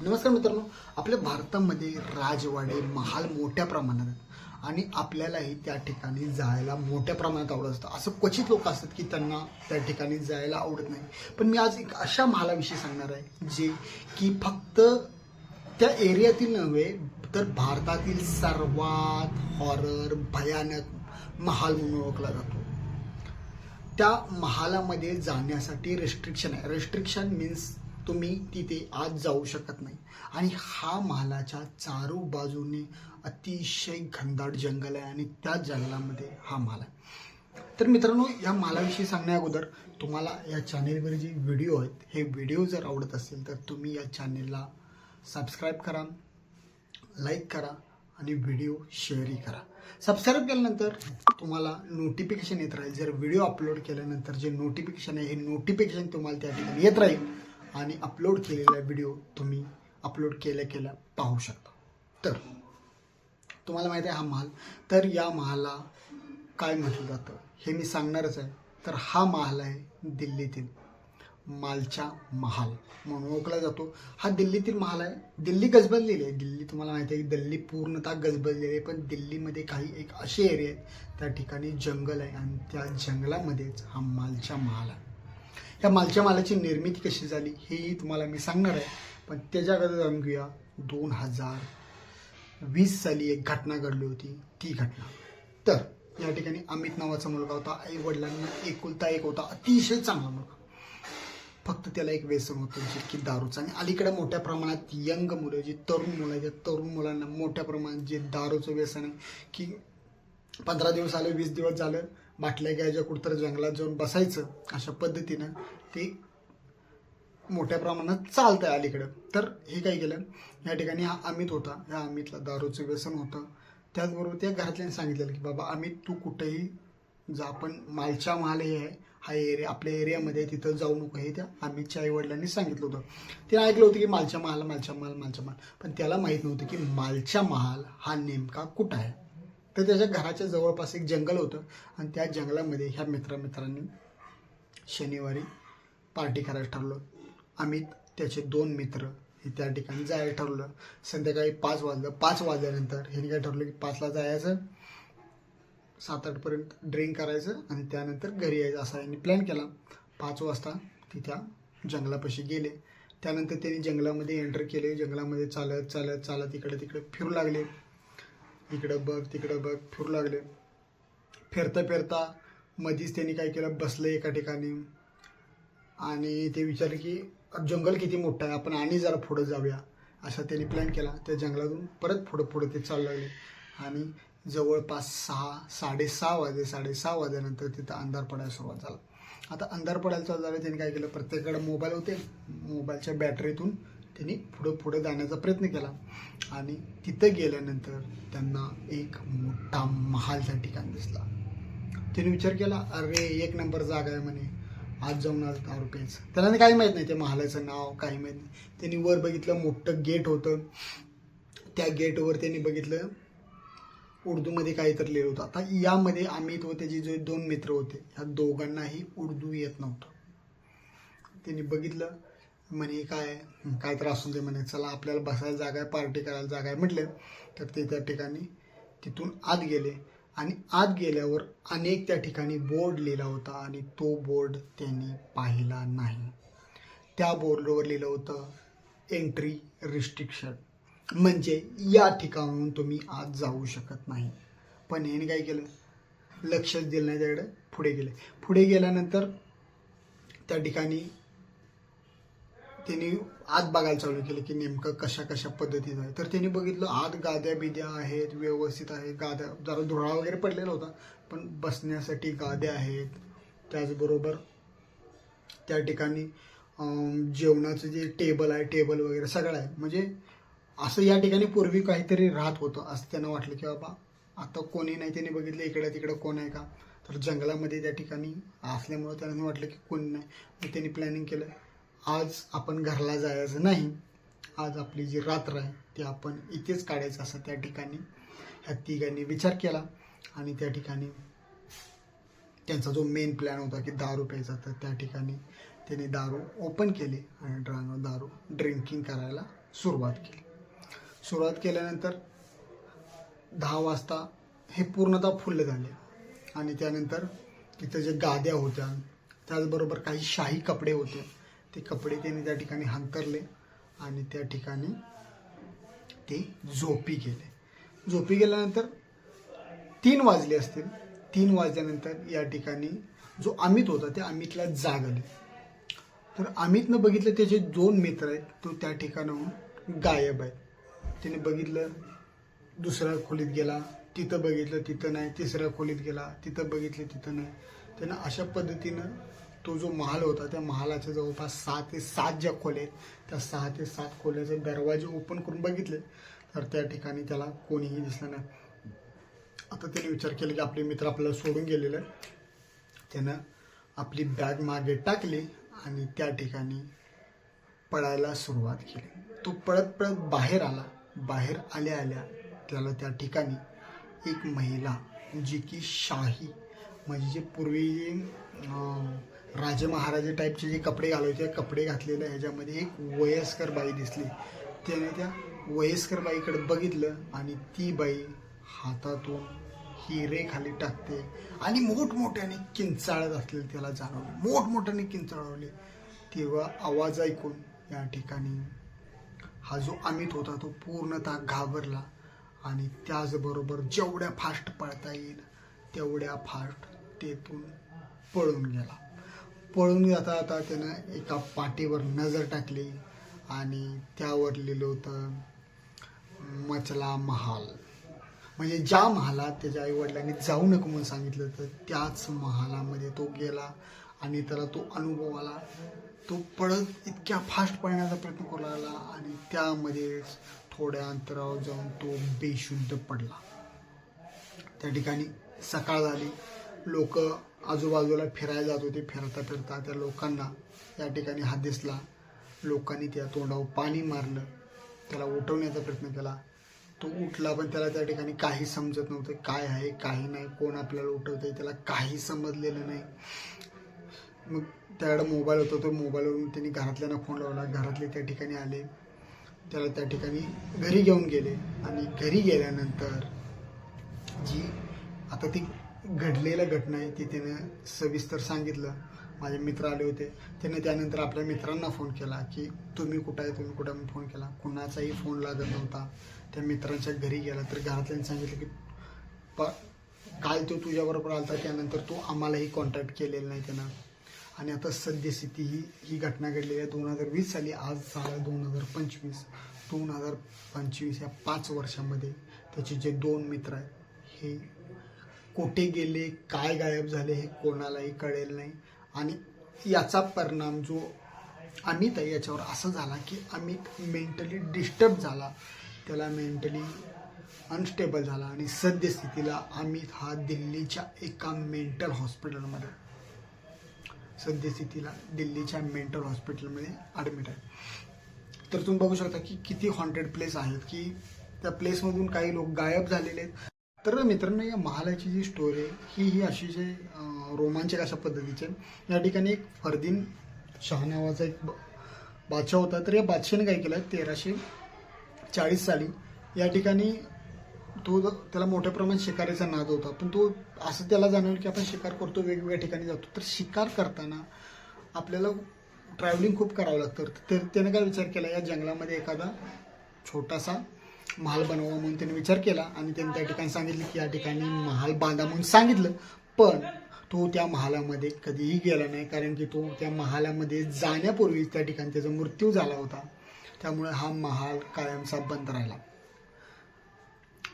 नमस्कार मित्रांनो आपल्या भारतामध्ये राजवाडे महाल मोठ्या प्रमाणात आहेत आणि आपल्यालाही त्या ठिकाणी जायला मोठ्या प्रमाणात आवडत असतं. असं क्वचित लोक असतात की त्यांना त्या ठिकाणी जायला आवडत नाही. पण मी आज एक अशा महालाविषयी सांगणार आहे जे की फक्त त्या एरियातील नव्हे तर भारतातील सर्वात हॉरर भयानक महाल म्हणून ओळखला जातो. त्या महालामध्ये जाण्यासाठी रेस्ट्रिक्शन आहे. रेस्ट्रिक्शन मीन्स तुम्ही तिथे आज जाऊ शकत नाही. आणि हा महालाच्या चारू बाजूने अतिशय घनदाट जंगल आहे आणि त्या जंगलामध्ये हा महाल आहे. तर मित्रांनो या मालाविषयी सांगण्या अगोदर तुम्हाला या चॅनेलवर जे व्हिडिओ आहेत हे व्हिडिओ जर आवडत असतील तर तुम्ही या चॅनेलला सबस्क्राईब करा लाईक करा आणि व्हिडिओ शेअरही करा. सबस्क्राईब केल्यानंतर तुम्हाला नोटिफिकेशन येत राहील. जर व्हिडिओ अपलोड केल्यानंतर जे नोटिफिकेशन आहे हे नोटिफिकेशन तुम्हाला त्या ठिकाणी येत राहील. आणि अपलोड केलेला व्हिडिओ तुम्ही अपलोड केल्या केल्या पाहू शकता. तर तुम्हाला माहिती आहे हा महाल. तर या महाला काय म्हटलं जातं? हे मी सांगणारच आहे. तर हा महाल आहे दिल्लीतील मालचा महाल म्हणून ओळखला जातो. हा दिल्लीतील महाल आहे. दिल्ली गजबजलेली आहे. दिल्ली तुम्हाला माहिती आहे की दिल्ली पूर्णतः गजबजलेली आहे. पण दिल्लीमध्ये काही एक असे एरिया आहेत. त्या ठिकाणी जंगल आहे आणि त्या जंगलामध्येच हा मालचा महाल आहे. या मालच्या मालाची निर्मिती कशी झाली हेही तुम्हाला मी सांगणार आहे. पण त्याच्या अगोदर जाणून घेऊया. दोन हजार वीस साली एक घटना घडली होती. ती घटना. तर या ठिकाणी अमित नावाचा मुलगा होता. आई वडिलांना एकुलता एक होता. अतिशय चांगला मुलगा. फक्त त्याला एक व्यसन होतं जे की दारूचं. आणि अलीकडे मोठ्या प्रमाणात यंग मुलं जी तरुण मुलं आहेत त्या तरुण मुलांना मोठ्या प्रमाणात जे दारूचं व्यसन आहे की पंधरा दिवस आले वीस दिवस झालं बाटल्या घ्यायच्या कुठतर जंगलात जाऊन बसायचं अशा पद्धतीनं ते मोठ्या प्रमाणात चालतंय अलीकडं. तर हे काय केलं? या ठिकाणी हा अमित होता. या अमितला दारूचं व्यसन होतं. त्याचबरोबर त्या घरातल्याने सांगितलेलं की बाबा अमित तू कुठेही जा पण मालच्या महाल हे आहे. हा एरिया आपल्या एरियामध्ये तिथं जाऊ नको. हे त्या अमितच्या आई वडिलांनी सांगितलं होतं. तिने ऐकलं होतं की मालच्या महाल मालच्या महाल मालच्या महाल. पण त्याला माहीत नव्हतं की मालच्या महाल हा नेमका कुठं आहे? तर त्याच्या घराच्या जवळपास एक जंगल होतं. आणि त्या जंगलामध्ये ह्या मित्रामित्रांनी शनिवारी पार्टी करायला ठरलं अमित त्याचे दोन मित्र हे त्या ठिकाणी जायला ठरवलं. संध्याकाळी पाच वाजलं. पाच वाजल्यानंतर ह्यांनी काय ठरलं की पाचला जायचं. सात आठपर्यंत ड्रिंक करायचं आणि त्यानंतर घरी यायचं असा यांनी प्लॅन केला. पाच वाजता ती त्या जंगलापाशी गेले. त्यानंतर त्यांनी जंगलामध्ये एंटर केले. जंगलामध्ये चालत चालत चालत इकडे तिकडे फिरू लागले. इकडं बघ तिकडं बघ फिरू लागले. फिरता फिरता मधीच त्यांनी काय केलं बसलं एका ठिकाणी. आणि ते विचारले की जंगल किती मोठं आहे? आपण आणि जरा पुढं जाऊया. असा त्यांनी प्लॅन केला. त्या जंगलातून परत पुढं पुढं ते चालू लागले. आणि जवळपास सहा साडेसहा वाजे साडेसहा वाजल्यानंतर तिथं अंधार पडायला सुरुवात झाला. आता अंधार पडायला चालू झालं त्यांनी काय केलं? प्रत्येकाकडे मोबाईल होते. मोबाईलच्या बॅटरीतून त्यांनी पुढं पुढं जाण्याचा प्रयत्न केला. आणि तिथं गेल्यानंतर त्यांना एक मोठा महालचा ठिकाण दिसला. त्याने विचार केला अरे एक नंबर जागा आहे म्हणे. आज जाऊन आज दहा रुपयेच त्याला काही माहीत नाही त्या महालाचं नाव काही माहीत नाही. त्यांनी वर बघितलं मोठं गेट होतं. त्या गेटवर त्यांनी बघितलं उर्दूमध्ये काहीतरी लिहिलं होतं. आता यामध्ये अमित व त्याचे जे दोन मित्र होते ह्या दोघांनाही उर्दू येत नव्हतं. त्यांनी बघितलं म्हणे काय काय तर असून दे म्हणे चला आपल्याला बसायला जागा आहे पार्टी करायला जागा आहे म्हटलं. तर ते त्या ठिकाणी तिथून आत गेले. आणि आत गेल्यावर अनेक त्या ठिकाणी बोर्ड लिहिला होता आणि तो बोर्ड त्यांनी पाहिला नाही. त्या बोर्डवर लिहिलं होतं एंट्री रिस्ट्रिक्शन म्हणजे या ठिकाणून तुम्ही आत जाऊ शकत नाही. पण याने काय केलं? लक्षच दिलं नाही त्याकडे. पुढे गेले. पुढे गेल्यानंतर त्या ठिकाणी त्यांनी आत बघायला चालू केलं की नेमकं कशा कशा पद्धतीचं आहे. तर त्यांनी बघितलं आत गाद्या बिद्या आहेत व्यवस्थित आहे गाद्या जरा धुळा वगैरे पडलेला होता पण बसण्यासाठी गाद्या आहेत. त्याचबरोबर त्या ठिकाणी जेवणाचं जे टेबल आहे टेबल वगैरे सगळं आहे. म्हणजे असं या ठिकाणी पूर्वी काहीतरी राहत होतं असं त्यांना वाटलं की बाबा आता कोणी नाही त्यांनी बघितलं इकडं तिकडं कोण आहे का? तर जंगलामध्ये त्या ठिकाणी असल्यामुळं त्यांना वाटलं की कोणी नाही. मग त्यांनी प्लॅनिंग केलं. आज आपण घरला जायचं नाही. आज आपली जी रात्र आहे ती आपण इथेच काढायचं असं त्या ठिकाणी ह्या तिघांनी विचार केला आणि त्या ठिकाणी त्यांचा जो मेन प्लॅन होता की दारू प्यायचा तर त्या ठिकाणी त्यांनी दारू ओपन केली आणि ड्रांग दारू ड्रिंकिंग करायला सुरुवात केली. सुरुवात केल्यानंतर दहा वाजता हे पूर्णतः फुल्ल झाले. आणि त्यानंतर तिथं जे गाद्या होत्या त्याचबरोबर काही शाही कपडे होते. ते कपडे त्यांनी त्या ठिकाणी हंतरले आणि त्या ठिकाणी ते झोपी गेले. झोपी गेल्यानंतर तीन वाजले असतील. तीन वाजल्यानंतर या ठिकाणी जो अमित होता त्या अमितला जाग आली तर अमितनं बघितलं त्याचे दोन मित्र आहेत तो त्या ठिकाणाहून गायब आहेत त्याने बघितलं दुसऱ्या खोलीत गेला तिथं बघितलं तिथं नाही तिसऱ्या खोलीत गेला तिथं बघितलं तिथं नाही. त्यानं अशा पद्धतीनं तो जो महाल होता त्या महालाच्या जवळपास सहा ते सात ज्या खोल्या आहेत त्या सहा ते सात खोल्याचे दरवाजे ओपन करून बघितले. तर त्या ठिकाणी त्याला कोणीही दिसलं नाही. आता त्याने विचार केला की आपले मित्र आपल्याला सोडून गेलेले त्यानं आपली बॅग मागे टाकली आणि त्या ठिकाणी पळायला सुरुवात केली. तो पळत पळत बाहेर आला. बाहेर आल्या आल्या त्याला त्या ठिकाणी एक महिला जी की शाही म्हणजे जे पूर्वी राजे महाराजे टाईपचे जे कपडे घालायचे कपडे घातलेले ह्याच्यामध्ये एक वयस्कर बाई दिसली. त्याने त्या वयस्कर बाईकडे बघितलं आणि ती बाई हातातून हिरे खाली टाकते आणि मोठमोठ्याने किंचाळत असलेले त्याला जाणवले. मोठमोठ्याने किंचाळवले. तेव्हा आवाज ऐकून या ठिकाणी हा जो अमित होता तो पूर्णतः घाबरला आणि त्याचबरोबर जेवढ्या फास्ट पळता येईल तेवढ्या फास्ट तेथून पळून गेला. पळून जाता जाता त्यानं एका पाटीवर नजर टाकली आणि त्यावर लिहिलं होतं मचला महाल. म्हणजे ज्या महालात त्याच्या आईवडिलांनी जाऊ नको म्हणून सांगितलं तर त्याच महालामध्ये तो गेला आणि त्याला तो अनुभव आला. तो पळत इतक्या फास्ट पळण्याचा प्रयत्न करू लागला आणि त्यामध्ये थोड्या अंतरावर जाऊन तो बेशुद्ध पडला. त्या ठिकाणी सकाळ झाली. लोक आजूबाजूला फिरायला जात होते फिरता फिरता त्या लोकांना या ठिकाणी हात दिसला. लोकांनी त्या तोंडावर पाणी मारलं. त्याला उठवण्याचा प्रयत्न केला. तो उठला पण त्याला त्या ठिकाणी काही समजत नव्हतं काय आहे काही नाही कोण आपल्याला उठवतंय त्याला काही समजलेलं नाही. मग त्याकडे मोबाईल होता तो मोबाईलवरून त्यांनी घरातल्यांना फोन लावला. घरातले त्या ठिकाणी आले. त्याला त्या ठिकाणी घरी घेऊन गेले. आणि घरी गेल्यानंतर जी आता ती घडलेल्या घटना आहे ती त्यानं सविस्तर सांगितलं. माझे मित्र आले होते. त्याने त्यानंतर आपल्या मित्रांना फोन केला की तुम्ही कुठं आहे? तुम्ही कुठं मी फोन केला. कुणाचाही फोन लागत नव्हता. त्या मित्रांच्या घरी गेला. तर घरातल्यांनी सांगितलं की प काल तो तुझ्याबरोबर आलता त्यानंतर तू आम्हालाही कॉन्टॅक्ट केलेला नाही त्यानं. आणि आता सद्यस्थिती ही ही घटना घडलेली आहे. दोन हजार वीस साली आज झाला दोन हजार पंचवीस. दोन हजार पंचवीस या पाच वर्षामध्ये त्याचे जे दोन मित्र आहेत हे कुठे गेले काय गायब झाले हे कोणालाही कळेल नाही. आणि याचा परिणाम जो अमित आहे याच्यावर असं झाला की अमित मेंटली डिस्टर्ब झाला. त्याला मेंटली अनस्टेबल झाला आणि सद्यस्थितीला अमित हा दिल्लीच्या एका मेंटल हॉस्पिटलमध्ये सद्यस्थितीला दिल्लीच्या मेंटल हॉस्पिटलमध्ये ॲडमिट आहे. तर तुम्ही बघू शकता की किती हॉन्टेड प्लेस आहेत की त्या प्लेसमधून काही लोक गायब झालेले आहेत. तर मित्रांनो या महालाची जी स्टोरी आहे ही ही अतिशय रोमांचक अशा पद्धतीची आहे. या ठिकाणी एक फरदीन शाह नावाचा एक ब- बादशाह होता. तर या बादशाने काय केलं? तेराशे चाळीस साली या ठिकाणी तो त्याला मोठ्या प्रमाणात शिकारीचा नाद होता. पण तो असं त्याला जाणवलं की आपण शिकार करतो वेगवेगळ्या ठिकाणी जातो. तर शिकार करताना आपल्याला ट्रॅव्हलिंग खूप करावं लागतं. तर त्याने काय विचार केला? या जंगलामध्ये एखादा छोटासा महाल बनवा म्हणून त्यांनी विचार केला आणि त्यांनी त्या ठिकाणी सांगितलं की या ठिकाणी महाल बांधा म्हणून सांगितलं. पण तो त्या महालामध्ये कधीही गेला नाही कारण की तो त्या महालामध्ये जाण्यापूर्वी त्या ठिकाणी त्याचा मृत्यू झाला होता. त्यामुळे हा महाल कायमचा बंद राहिला.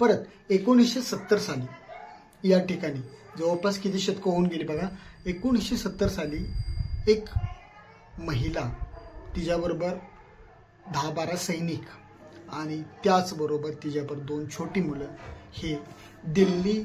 परत एकोणीसशे सत्तर साली या ठिकाणी जवळपास किती शतकं होऊन गेली बघा? एकोणीसशे सत्तर साली एक महिला तिच्याबरोबर दहा बारा सैनिक आणि त्याचबरोबर तिच्याबरोबर दोन छोटी मुलं हे दिल्ली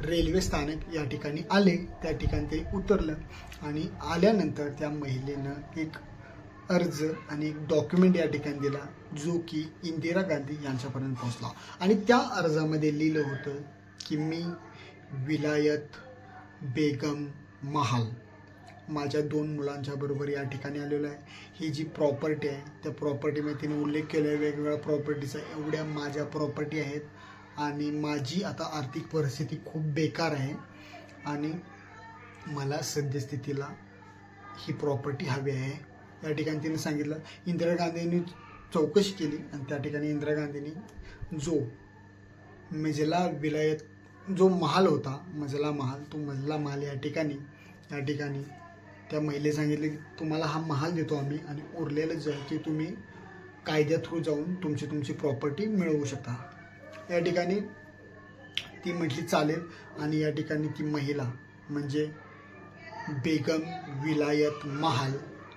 रेल्वे स्थानक या ठिकाणी आले. त्या ठिकाणी ते उतरलं आणि आल्यानंतर त्या महिलेनं एक अर्ज आणि एक डॉक्युमेंट या ठिकाणी दिला जो की इंदिरा गांधी यांच्यापर्यंत पोहोचला. आणि त्या अर्जामध्ये लिहिलं होतं की मी विलायत बेगम महाल. माझ्या दोन मुलांच्या बरोबर या ठिकाणी आलेलो आहे. ही जी प्रॉपर्टी आहे त्या प्रॉपर्टीमध्ये तिने उल्लेख केला आहे वेगवेगळ्या प्रॉपर्टीचा एवढ्या माझ्या प्रॉपर्टी आहेत आणि माझी आता आर्थिक परिस्थिती खूप बेकार आहे आणि मला सद्यस्थितीला ही प्रॉपर्टी हवी आहे. या ठिकाणी तिने सांगितलं इंदिरा गांधींनी चौकशी केली आणि त्या ठिकाणी इंदिरा गांधींनी जो मजला विलायत जो महाल होता मजला महाल तो मजला महाल या ठिकाणी या ठिकाणी त्या महिले सांगितले की तुम्हाला हा महाल देतो आम्ही आणि उरलेलं जे की ते तुम्ही कायद्या थ्रू जाऊन तुमची तुमची प्रॉपर्टी मिळवू शकता. या ठिकाणी ती म्हटली चालेल आणि या ठिकाणी ती महिला म्हणजे बेगम विलायत महाल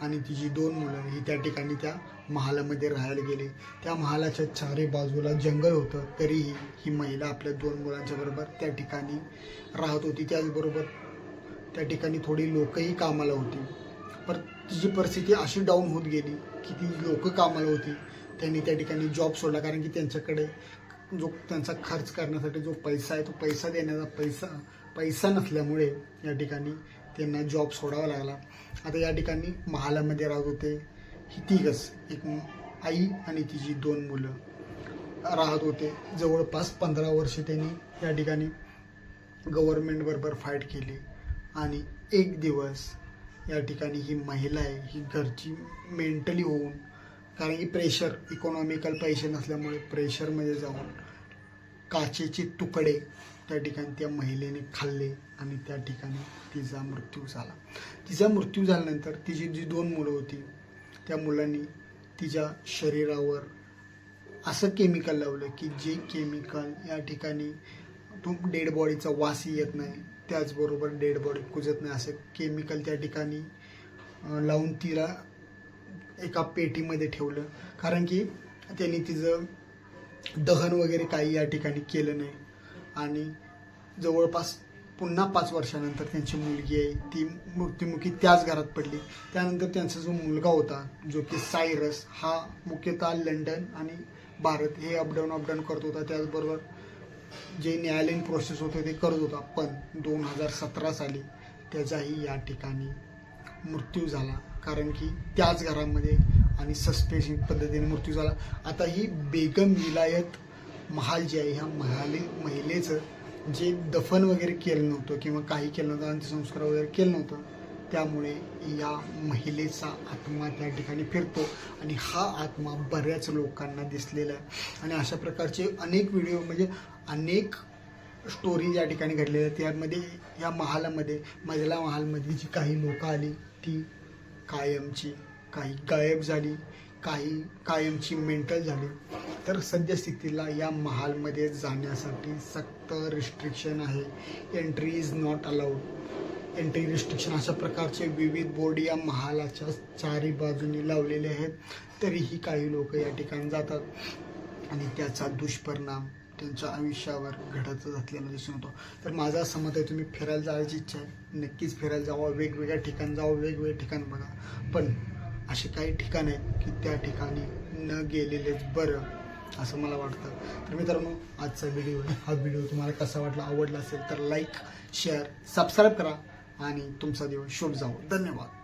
आणि तिची दोन मुलं ही त्या ठिकाणी त्या महालामध्ये राहायला गेली. त्या महालाच्या चारे बाजूला जंगल होतं तरीही ही महिला आपल्या दोन मुलांच्या बरोबर त्या ठिकाणी राहत होती. त्याचबरोबर त्या ठिकाणी थोडी लोकही कामाला होती. पर तिची परिस्थिती अशी डाऊन होत गेली की ती लोक कामाला होती. त्यांनी त्या ठिकाणी जॉब सोडला कारण की त्यांच्याकडे जो त्यांचा खर्च करण्यासाठी जो पैसा आहे तो पैसा देण्याचा पैसा पैसा नसल्यामुळे या ठिकाणी त्यांना जॉब सोडावा लागला. आता या ठिकाणी महालामध्ये राहत होते. ही तिघच एक आई आणि तिची दोन मुलं राहत होते. जवळपास पंधरा वर्ष त्यांनी या ठिकाणी गव्हर्मेंटबरोबर फाईट केली. आणि एक दिवस या ठिकाणी ही महिला आहे ही घरची मेंटली होऊन कारण की प्रेशर इकॉनॉमिकल पैसे नसल्यामुळे प्रेशरमध्ये जाऊन काचेचे तुकडे त्या ठिकाणी त्या महिलेने खाल्ले आणि त्या ठिकाणी तिचा मृत्यू झाला. तिचा मृत्यू झाल्यानंतर तिची जी दोन मुलं होती त्या मुलांनी तिच्या शरीरावर असं केमिकल लावलं की जे केमिकल या ठिकाणी तो डेड बॉडीचा वासही येत नाही त्याचबरोबर डेड बॉडी कुजत नाही. असं केमिकल त्या ठिकाणी लावून तिला एका पेटीमध्ये ठेवलं. कारण की त्यांनी तिचं दहन वगैरे काही या ठिकाणी केलं नाही. आणि जवळपास पुन्हा पाच वर्षानंतर त्यांची मुलगी आहे. ती मृत्युमुखी त्याच घरात पडली. त्यानंतर त्यांचा जो मुलगा होता जो की सायरस हा मुख्यतः लंडन आणि भारत हे अपडाऊन अपडाऊन करत होता. त्याचबरोबर जे न्यायालयीन प्रोसेस होते ते करत होता पण दोन हजार सतरा साली त्याचाही या ठिकाणी मृत्यू झाला. कारण की त्याच घरामध्ये आणि सस्पेशन पद्धतीने मृत्यू झाला. आता ही बेगम विलायत महाल जी आहे ह्या महाले महिलेचं जे दफन वगैरे केलं नव्हतं किंवा काही केलं नव्हतं अंत्यसंस्कार वगैरे केलं नव्हतं त्यामुळे या महिलेचा आत्मा त्या ठिकाणी फिरतो आणि हा आत्मा बऱ्याच लोकांना दिसलेला आहे. आणि अशा प्रकारचे अनेक व्हिडिओ म्हणजे अनेक स्टोरी या ठिकाणी घडलेल्या त्यामध्ये या महालामध्ये मजला महालमध्ये जी काही लोकं आली ती कायमची काही गायब झाली काही कायमची मेंटल झाली. तर सद्यस्थितीला या महालमध्ये जाण्यासाठी सक्त रिस्ट्रिक्शन आहे. Entry is not allowed entry restriction अशा प्रकारचे विविध बोर्ड या महालाच्या चारी बाजूनी लावलेले आहेत. तरीही काही लोक या ठिकाणी जातात. आणि त्याचा दुष्परिणाम त्यांच्या आयुष्यावर घडत असलेला दिसून येतो. तर माझं असं मत आहे तुम्ही फिरायला जायची इच्छा आहे नक्कीच फिरायला जावं वेगवेगळ्या ठिकाणी जावं वेगवेगळे ठिकाण बघा. पण असे काही ठिकाण आहेत की त्या ठिकाणी न गेलेलेच बरं असं मला वाटतं. तर मित्रांनो आजचा व्हिडिओ हा व्हिडिओ तुम्हाला कसा वाटला आवडला असेल तर लाईक शेअर सबस्क्राईब करा आणि तुमचा दिवस शुभ जावो. धन्यवाद.